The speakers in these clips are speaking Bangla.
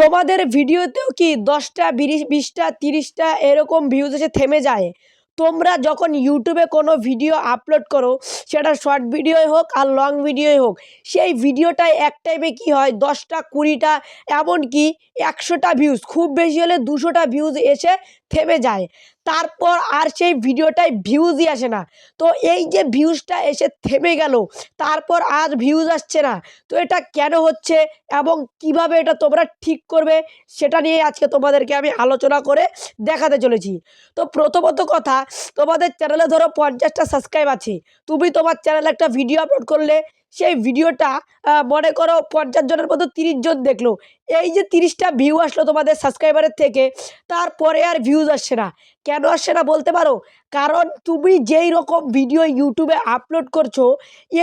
তোমাদের ভিডিওতেও কি দশটা বিশ বিশটা, তিরিশটা এরকম ভিউজ এসে থেমে যায়? তোমরা যখন ইউটিউবে কোনো ভিডিও আপলোড করো, সেটা শর্ট ভিডিওই হোক আর লং ভিডিওই হোক, সেই ভিডিওটায় এক টাইমে কি হয়? দশটা, কুড়িটা, এমনকি একশোটা ভিউজ খুব বেশি হলে দুশোটা ভিউজ এসে থেমে যায়। তারপর আর সেই ভিডিওটায় ভিউজই আসে না। তো এই যে ভিউজটা এসে থেমে গেল, তারপর আর ভিউজ আসছে না। তো এটা কেন হচ্ছে এবং কীভাবে এটা তোমরা ঠিক করবে, সেটা নিয়ে আজকে তোমাদেরকে আমি আলোচনা করে দেখাতে চলেছি। তো প্রথমত কথা, তোমাদের চ্যানেলে ধরো পঞ্চাশটা সাবস্ক্রাইব আছে। তুমি তোমার চ্যানেলে একটা ভিডিও আপলোড করলে সেই ভিডিওটা মনে করো পঞ্চাশ জনের মতো তিরিশ জন দেখল। এই যে তিরিশটা ভিউ আসলো তোমাদের সাবস্ক্রাইবারের থেকে, তারপরে আর ভিউজ আসছে না। কেন আসছে না বলতে পারো? কারণ তুমি যেই রকম ভিডিও ইউটিউবে আপলোড করছ,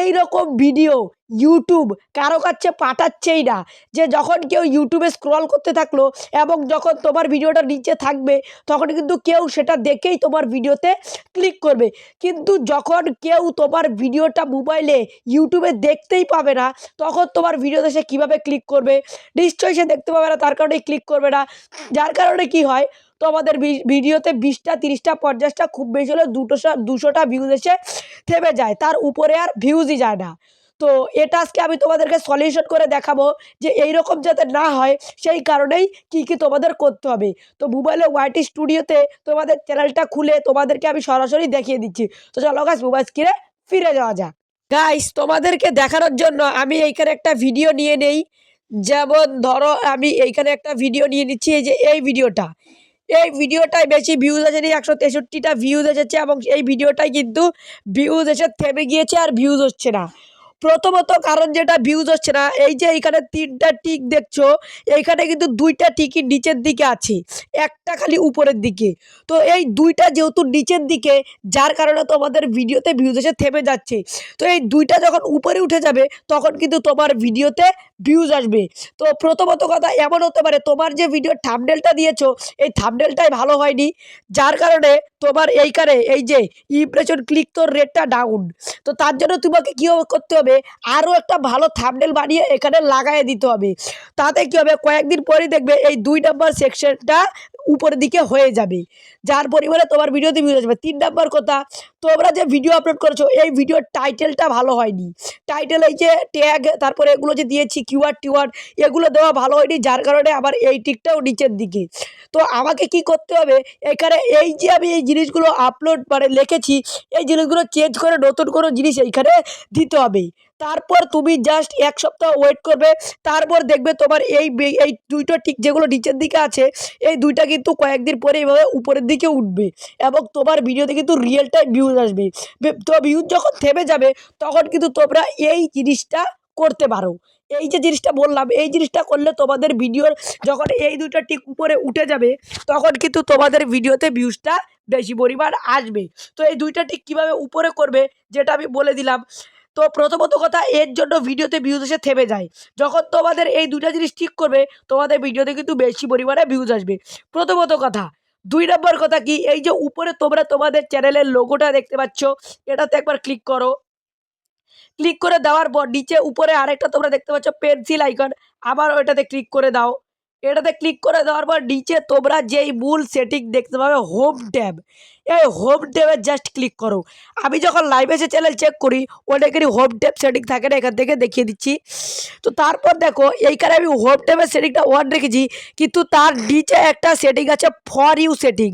এই রকম ভিডিও ইউটিউব কারও কাছে পাঠাচ্ছেই না। যে যখন কেউ ইউটিউবে স্ক্রল করতে থাকল এবং যখন তোমার ভিডিওটা নিচে থাকবে, তখন কিন্তু কেউ সেটা দেখেই তোমার ভিডিওতে ক্লিক করবে। কিন্তু যখন কেউ তোমার ভিডিওটা মোবাইলে ইউটিউবে দেখতেই পাবে না, তখন তোমার ভিডিওতে সে কীভাবে ক্লিক করবে? নিশ্চয়ই সে দেখতে পাবে না, তার কারণেই ক্লিক করবে না। যার কারণে কি হয়? তোমাদের ভি- ভিডিওতে বিশটা, তিরিশটা, পঞ্চাশটা, খুব বেশি হলে দুটোশো, দুশোটা ভিউজ এসে থেমে যায়। তার উপরে আর ভিউজই যায় না। তো এটা আজকে আমি তোমাদেরকে সলিউশন করে দেখাবো যে এই রকম যাতে না হয়, সেই কারণেই কি কি তোমাদের করতে হবে। তো মোবাইলে ওয়াইটি স্টুডিওতে তোমাদের চ্যানেলটা খুলে তোমাদেরকে আমি সরাসরি দেখিয়ে দিচ্ছি। তো চলো গাছ মোবাইল স্ক্রিনে ফিরে যাওয়া যাক। গাইস তোমাদেরকে দেখানোর জন্য আমি এইখানে একটা ভিডিও নিয়ে নেই। যেমন ধরো আমি এইখানে একটা ভিডিও নিয়ে নিচ্ছি, এই যে এই ভিডিওটা এই ভিডিওটায় বেশি ভিউজ আছে একশো তেষট্টিটা ভিউজ এসেছে এবং এই ভিডিওটায় কিন্তু ভিউজ এসে থেমে গিয়েছে আর ভিউজ হচ্ছে না। প্রথমত কারণ যেটা ভিউজ হচ্ছে না, এই যে এইখানে তিনটা টিক দেখছ, এইখানে কিন্তু দুইটা টিকই নিচের দিকে আছে, একটা খালি উপরের দিকে। তো এই দুইটা যেহেতু নিচের দিকে, যার কারণে তোমাদের ভিডিওতে ভিউজ এসে থেমে যাচ্ছে। তো এই দুইটা যখন উপরে উঠে যাবে, তখন কিন্তু তোমার ভিডিওতে ভিউজ আসবে। তো প্রথমত কথা এমন হতে পারে, তোমার যে ভিডিও থামডেলটা দিয়েছ, এই থামডেলটাই ভালো হয়নি। যার কারণে তোমার এইখানে এই যে ইমপ্রেশন ক্লিক তোর রেটটা ডাউন তো তার জন্য তোমাকে কী করতে হবে আরও একটা ভালো থামডেল বানিয়ে এখানে লাগাই দিতে হবে। তাতে কী হবে, কয়েকদিন পরে দেখবে এই দুই নম্বর সেকশনটা উপরের দিকে হয়ে যাবে। যার পরিমাণে তোমার ভিডিওতে ভিউজ আসবে। তিন নম্বর কথা তোমরা যে ভিডিও আপলোড করেছ, এই ভিডিওর টাইটেলটা ভালো হয়নি। টাইটেল এই যে ট্যাগ তারপরে এগুলো যে দিয়েছি কিউআর টিউআর এগুলো দেওয়া ভালো হয়নি, যার কারণে আবার এই টিকটাও নিচের দিকে। তো আমাকে কি করতে হবে? এখানে এই যে আমি এই জিনিসগুলো আপলোড মানে লিখেছি, এই জিনিসগুলো চেঞ্জ করে নতুন কোনো জিনিস এইখানে দিতে হবে। তারপর তুমি জাস্ট এক সপ্তাহ ওয়েট করবে, তারপর দেখবে তোমার এই এই দুইটা টিক যেগুলো নিচের দিকে আছে, এই দুইটা কিন্তু কয়েকদিন পরে এইভাবে উপরের দিকে উঠবে এবং তোমার ভিডিওতে কিন্তু রিয়েল টাইম ভিউজ আসবে। তো ভিউজ যখন থেমে যাবে, তখন কিন্তু তোমরা এই জিনিসটা করতে পারো। এই যে জিনিসটা বললাম, এই জিনিসটা করলে তোমাদের ভিডিওর যখন এই দুটো টিক উপরে উঠে যাবে, তখন কিন্তু তোমাদের ভিডিওতে ভিউজটা বেশি পরিমাণ আসবে। তো এই দুইটা টিক কীভাবে উপরে করবে, যেটা আমি বলে দিলাম। তো প্রথমত কথা, এর জন্য ভিডিওতে ভিউজ এসে থেমে যায়। যখন তোমাদের এই দুইটা জিনিস ঠিক করবে, তোমাদের ভিডিওতে কিন্তু বেশি পরিমাণে ভিউজ আসবে। প্রথমত কথা দুই নম্বর কথা কি? এই যে উপরে তোমরা তোমাদের চ্যানেলের লোগোটা দেখতে পাচ্ছ, এটাতে একবার ক্লিক করো। ক্লিক করে দেওয়ার পর নিচে উপরে আরেকটা তোমরা দেখতে পাচ্ছ পেন্সিল আইকন আবার ওইটাতে ক্লিক করে দাও। এটাতে ক্লিক করে দেওয়ার পর নিচে তোমরা যেই মূল সেটিং দেখতে পাবে হোম ট্যাব এই হোম ট্যাবে জাস্ট ক্লিক করো। আমি যখন লাইভ এসে চ্যানেল চেক করি, অনেকেরই হোম ট্যাব সেটিং থাকে না, এখান থেকে দেখিয়ে দিচ্ছি। তো তারপর দেখো, এইখানে আমি হোম ট্যাবের সেটিংটা ওয়ান রেখেছি, কিন্তু তার নিচে একটা সেটিং আছে ফর ইউ সেটিং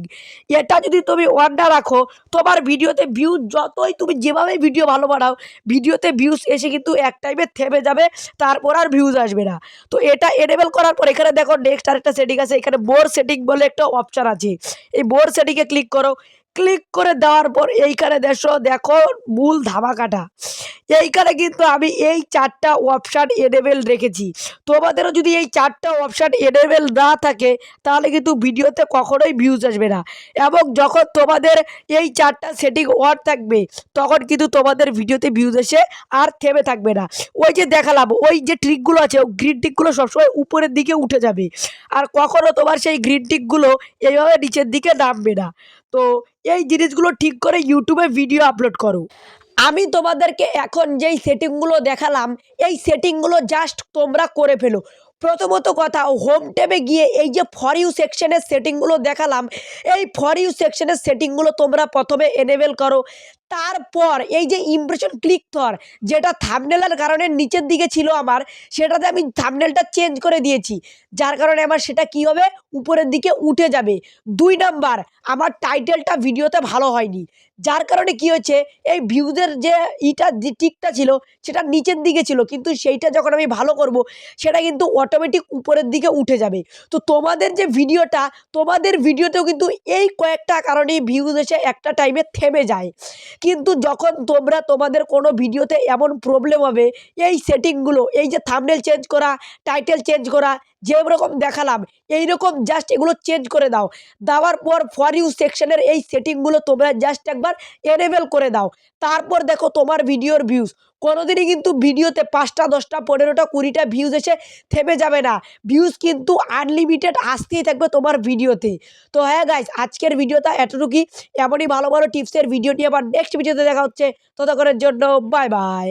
এটা যদি তুমি অন না রাখো, তোমার ভিডিওতে ভিউজ যতই তুমি যেভাবে ভিডিও ভালো বানাও, ভিডিওতে ভিউজ এসে কিন্তু এক টাইমে থেমে যাবে, তারপর আর ভিউজ আসবে না। তো এটা এনেবেল করার পর এখানে দেখো নেক্সট আরেকটা সেটিং আছে, এখানে বোর সেটিং বলে একটা অপশান আছে। এই বোর সেটিংয়ে ক্লিক করো ক্লিক করে দেওয়ার পর এইখানে দেখো দেখো, মূল ধামাকাটা। এইখানে কিন্তু আমি এই চারটা অপশান এনেবেল রেখেছি। তোমাদেরও যদি এই চারটা অপশান এনেবেল না থাকে, তাহলে কিন্তু ভিডিওতে কখনোই ভিউজ আসবে না। এবং যখন তোমাদের এই চারটা সেটিং অন থাকবে, তখন কিন্তু তোমাদের ভিডিওতে ভিউজ এসে আর থেমে থাকবে না। ওই যে দেখালাম, ওই যে ট্রিকগুলো আছে গ্রিন টিকগুলো সবসময় উপরের দিকে উঠে যাবে। আর কখনো তোমার সেই গ্রিন টিকগুলো এইভাবে নিচের দিকে নামবে না। তো এই জিনিসগুলো ঠিক করে ইউটিউবে ভিডিও আপলোড করো। আমি তোমাদেরকে এখন যেই সেটিংগুলো দেখালাম, এই সেটিংগুলো জাস্ট তোমরা করে ফেলো। প্রথমত কথা হোম ট্যাবে গিয়ে এই যে ফর ইউ সেকশনের সেটিংগুলো দেখালাম, এই ফর ইউ সেকশনের সেটিংগুলো তোমরা প্রথমে এনেবেল করো। তারপর এই যে ইমপ্রেশন ক্লিক থর যেটা থামনেলার কারণে নিচের দিকে ছিল আমার, সেটাতে আমি থামনেলটা চেঞ্জ করে দিয়েছি। যার কারণে আমার সেটা কি হবে? উপরের দিকে উঠে যাবে। দুই নাম্বার আমার টাইটেলটা ভিডিওতে ভালো হয়নি। যার কারণে কি হয়েছে? এই ভিউজের যে ইটা টিকটা ছিল, সেটা নিচের দিকে ছিল। কিন্তু সেইটা যখন আমি ভালো করব, সেটা কিন্তু অটোমেটিক উপরের দিকে উঠে যাবে। তো তোমাদের যে ভিডিওটা তোমাদের ভিডিওতেও কিন্তু এই কয়েকটা কারণেই ভিউজ এসে একটা টাইমে থেমে যায়। কিন্তু যখন তোমরা তোমাদের কোনো ভিডিওতে এমন প্রবলেম হবে, এই সেটিংগুলো এই যে থামনেল চেঞ্জ করা টাইটেল চেঞ্জ করা যেরকম দেখালাম এই রকম জাস্ট এগুলো চেঞ্জ করে দাও। দেওয়ার পর ফর ইউ সেকশনের এই সেটিংগুলো তোমরা জাস্ট একবার এনেবেল করে দাও। তারপর দেখো তোমার ভিডিওর ভিউজ কোনোদিনই কিন্তু ভিডিওতে পাঁচটা, দশটা, পনেরোটা, কুড়িটা ভিউজ এসে থেমে যাবে না। ভিউজ কিন্তু আনলিমিটেড আসতেই থাকবে তোমার ভিডিওতে তো হ্যাঁ গাইজ আজকের ভিডিওটা এতটুকুই। এমনই ভালো ভালো টিপসের ভিডিও নিয়ে আবার নেক্সট ভিডিওতে দেখা হচ্ছে। ততক্ষণের জন্য বাই বাই